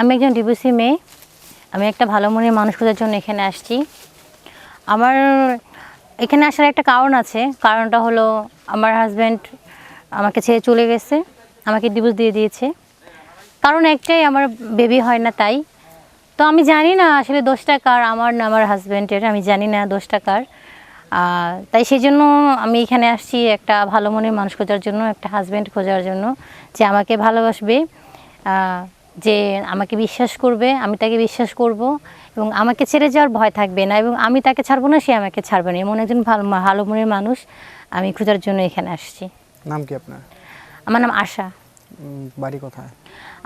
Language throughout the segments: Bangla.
আমি একজন ডিভোর্সি মেয়ে। আমি একটা ভালো মনের মানুষ খোঁজার জন্য এখানে আসছি। আমার এখানে আসার একটা কারণ আছে। কারণটা হলো আমার হাজব্যান্ড আমাকে ছেড়ে চলে গেছে, আমাকে ডিভোর্স দিয়ে দিয়েছে। কারণ একটাই, আমার বেবি হয় না তাই। তো আমি জানি না আসলে দোষটা কার, আমার না আমার হাজব্যান্ডের আমি জানি না দোষটা কার। তাই সেই জন্য আমি এখানে আসছি একটা ভালো মনের মানুষ খোঁজার জন্য, একটা হাজব্যান্ড খোঁজার জন্য যে আমাকে ভালোবাসবে। যে আমাকে বিশ্বাস করবে আমি তাকে বিশ্বাস করব এবং আমাকে ছেড়ে যাওয়ার ভয় থাকবে না এবং আমি তাকে ছাড়বো না সে আমাকে ছাড়বে না। এমন একজন ভালো ভালো মনের মানুষ। আমি খোঁজার জন্য এখানে আসছি। নাম কি আপনার? আমার নাম আশা। বাড়ি কোথায়?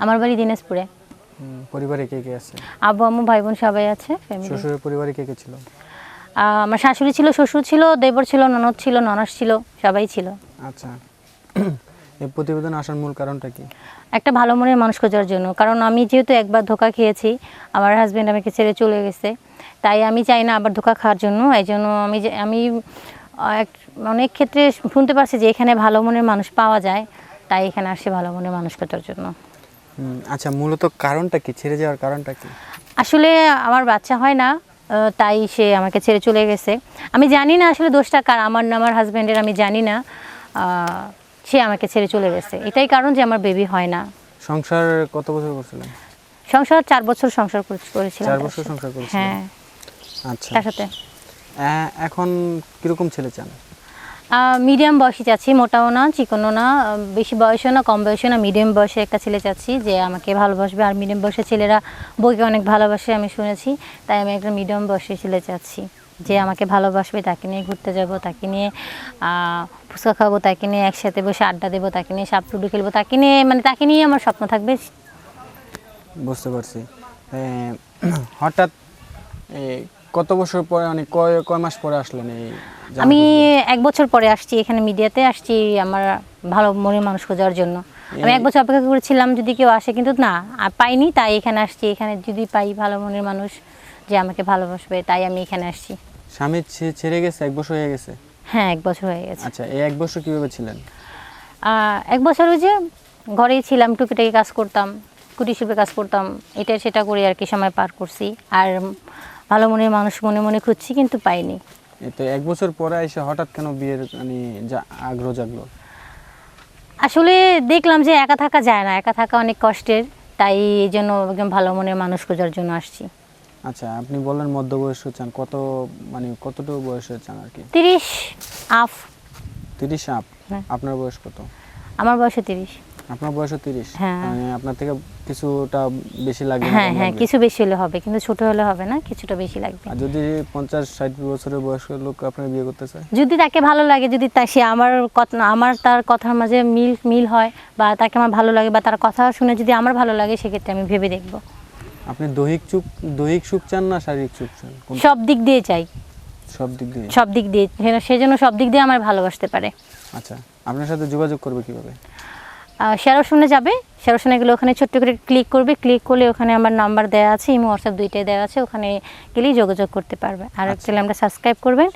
আমার বাড়ি দিনাজপুরে। পরিবারে কে কে আছে? আব্বু আম্মু ভাই বোন সবাই আছে শ্বশুরের পরিবারে কে কে ছিল? আমার শাশুড়ি ছিল শ্বশুর ছিল দেবর ছিল ননদ ছিল ননাস ছিল সবাই ছিল। আচ্ছা। এই প্রতিবেদন আসার মূল কারণটা কি? একটা ভালো মনের মানুষ খোঁজার জন্য। কারণ আমি যেহেতু একবার ধোকা খেয়েছি আমার হাজব্যান্ড আমাকে ছেড়ে চলে গেছে। তাই আমি চাই না আবার ধোকা খাওয়ার জন্য। এই জন্য আমি যে আমি এক- অনেক ক্ষেত্রে শুনতে পারছি যে এখানে ভালো মনের মানুষ পাওয়া যায়। তাই এখানে আসছে ভালো মনের মানুষ খোঁজার জন্য। আচ্ছা মূলত কারণটা কি? ছেড়ে যাওয়ার কারণটা কি? আসলে আমার বাচ্চা হয় না তাই সে আমাকে ছেড়ে চলে গেছে। আমি জানি না আসলে দোষটা কার আমার না আমার হাজব্যান্ডের আমি জানি না। সে আমাকে ছেড়ে চলে গেছে। এটাই কারণ যে আমার বেবি হয় না। সংসার কত বছর করছিলেন? সংসার চার বছর সংসার করে- করেছিলাম। চার বছর সংসার করেছিলেন? হ্যাঁ। আচ্ছা। তার সাথে। এখন কীরকম ছেলে চান? মিডিয়াম বয়সী চাচ্ছি মোটাও না চিকনও না বেশি বয়সও না কম বয়সও না মিডিয়াম বয়সে একটা ছেলে চাচ্ছি যে আমাকে ভালোবাসবে। আর মিডিয়াম বয়সের ছেলেরা বইকে অনেক ভালোবাসে আমি শুনেছি তাই আমি একটা মিডিয়াম বয়সী ছেলে চাচ্ছি। যে আমাকে ভালোবাসবে তাকে নিয়ে ঘুরতে যাব তাকে নিয়ে ফুচকা খাব তাকে নিয়ে একসাথে বসে আড্ডা দেবো তাকে নিয়ে সাপ লুডু খেলব তাকে নিয়ে মানে তাকে নিয়ে আমার স্বপ্ন থাকবে। বুঝতে পারছি। হঠাৎ কত বছর পরে মানে কয় কয় মাস পরে আসলেন এই আমি এক বছর পরে আসছি এখানে মিডিয়াতে আসছি আমার ভালো মনের মানুষ খোঁজার জন্য। আমি এক বছর অপেক্ষা করেছিলাম যদি কেউ আসে কিন্তু না আর পাইনি তাই এখানে আসছি এখানে যদি পাই ভালো মনের মানুষ যে আমাকে ভালোবাসবে তাই আমি এখানে আসছি। স্বামী ছেড়ে গেছে এক বছর হয়ে গেছে? হ্যাঁ এক বছর হয়ে গেছে। আচ্ছা এই এক বছর কীভাবে ছিলেন? এক বছর ওই যে ঘরেই ছিলাম টুকিটাকি কাজ করতাম কুটির শিল্পে কাজ করতাম এটা সেটা করে আর কি সময় পার করছি। আর ভালো মনের মানুষ মনে মনে খুঁজছি কিন্তু পাইনি। তো এক বছর পরে এসে হঠাৎ কেন বিয়ের মানে যা আগ্রহ জাগলো? আসলে দেখলাম যে একা থাকা যায় না একা থাকা অনেক কষ্টের তাই এই জন্য একদম ভালো মনের মানুষ খোঁজার জন্য আসছি। আচ্ছা আপনি বললেন মধ্য বয়স চান কত মানে কতটুকু বয়সে চান আর কি? তিরিশ আফ। তিরিশ আপ হ্যাঁ। আপনার বয়স কত? আমার বয়সে তিরিশ। আপনার বয়স তিরিশ? হ্যাঁ। মানে আপনার থেকে কিছুটা বেশি লাগবে হ্যাঁ হ্যাঁ কিছু বেশি হলে হবে কিন্তু ছোট হলে হবে না কিছুটা বেশি লাগবে। আর যদি পঞ্চাশ ষাট বছরের বয়স্ক লোক আপনার বিয়ে করতে চায়? যদি তাকে ভালো লাগে যদি তা সে আমার কথা আমার তার কথার মাঝে মিল মিল হয় বা তাকে আমার ভালো লাগে বা তার কথা শুনে যদি আমার ভালো লাগে সেক্ষেত্রে আমি ভেবে দেখব। আপনি দৈহিক সুখ দৈহিক সুখ চান না শারীরিক সুখ চান? সব দিক দিয়ে চাই। সব দিক দিয়ে? সব দিক দিয়ে। সে- সেজন্য সব দিক দিয়ে আমার ভালোবাসতে পারে। আচ্ছা আপনার সাথে যোগাযোগ করবে কীভাবে? শেয়ারও শুনে যাবে। শেয়ারও শুনে গেলে ওখানে ছোট্ট করে ক্লিক করবে। ক্লিক করলে ওখানে আমার নাম্বার দেওয়া আছে ইমো হোয়াটসঅ্যাপ দুইটাই দেওয়া আছে। ওখানে গেলেই যোগাযোগ করতে পারবে। আর চ্যানেল আমরা সাবস্ক্রাইব করবেন।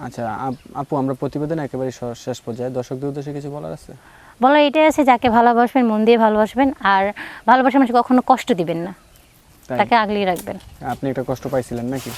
আচ্ছা আপ- আপু আমরা প্রতিবেদন একেবারে শেষ পর্যায়ে। দর্শকদের উদ্দেশ্যে কিছু বলার আছে? বলো এটাই আছে যাকে ভালোবাসবেন মন দিয়ে ভালোবাসবেন আর ভালোবাসার মানুষকে কখনো কষ্ট দিবেন না। তাকে আগলিয়ে রাখবেন। আপনি একটা কষ্ট পাইছিলেন নাকি?